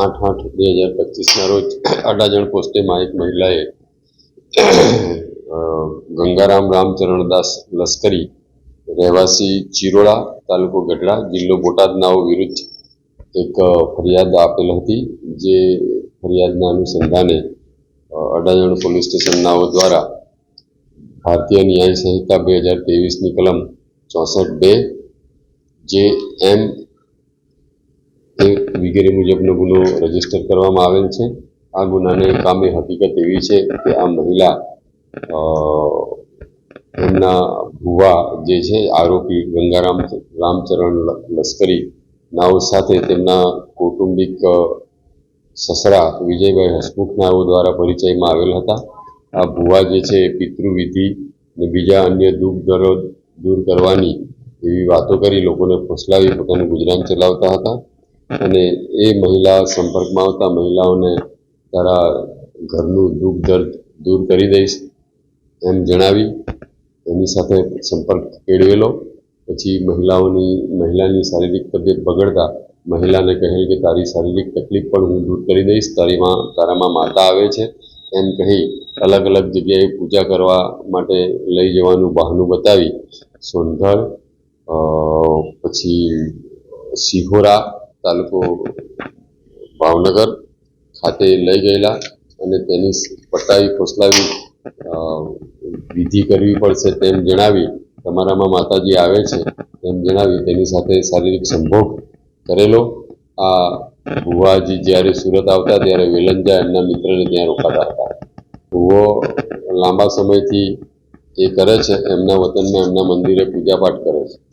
આઠ આઠ, બે હજાર પચીસના રોજ અડાજણ પોસ્ટેમાં એક મહિલાએ ગંગારામ ગંગારામ રામચરણદાસ લશ્કરી, રહેવાસી ચિરોડા તાલુકો ગઢડા, જિલ્લો બોટાદનાઓ વિરુદ્ધ એક ફરિયાદ આપેલ હતી, જે ફરિયાદના અનુસંધાને અડાજણ પોલીસ સ્ટેશનનાઓ દ્વારા ભારતીય ન્યાય સંહિતા બે હજાર ત્રેવીસની કલમ ચોસઠ બે, જે એમ વગેરે મુજબનો ગુનો રજિસ્ટર કરવામાં આવેલ છે. આ ગુનાને કામે હકીકત એવી છે કે આ મહિલા એમના ભુવા જે છે, આરોપી ગંગારામ રામચરણ લશ્કરી નાઓ સાથે તેમના કૌટુંબિક સસરા વિજયભાઈ હસમુખ નાઓ દ્વારા પરિચયમાં આવેલ હતા. આ ભુવા જે છે પિતૃવિધિ અને બીજા અન્ય દુઃખ દર્દ દૂર કરવાની એવી વાતો કરી લોકોને ફોસલાવી પોતાનું ગુજરાન ચલાવતા હતા. અને એ મહિલા સંપર્કમાં આવતા મહિલાઓને તારા ઘરનું દુઃખ દર્દ દૂર કરી દઈશ એમ જણાવી એની સાથે સંપર્ક કેળવેલો. પછી મહિલાઓની, મહિલાની શારીરિક તબિયત બગડતા મહિલાને કહેલ કે તારી શારીરિક તકલીફ પણ હું દૂર કરી દઈશ તારીમાં તારામાં માતા આવે છે એમ કહી અલગ અલગ જગ્યાએ પૂજા કરવા માટે લઈ જવાનું બહાનું બતાવી. સોનગઢ પછી સિહોરા તાલુકો ભાવનગર ખાતે લઈ ગયેલા અને તેની પટાવી ફોસલાવી વિધિ કરવી પડશે તેમ જણાવી તમારામાં માતાજી આવે છે તેમ જણાવી તેની સાથે શારીરિક સંભોગ કરેલો. આ ભુવાજી જ્યારે સુરત આવતા ત્યારે વેલંજા એમના મિત્રને ત્યાં રોકાતા હતા. ભુવો લાંબા સમયથી એ કરે છે, એમના વતનમાં એમના મંદિરે પૂજાપાઠ કરે છે.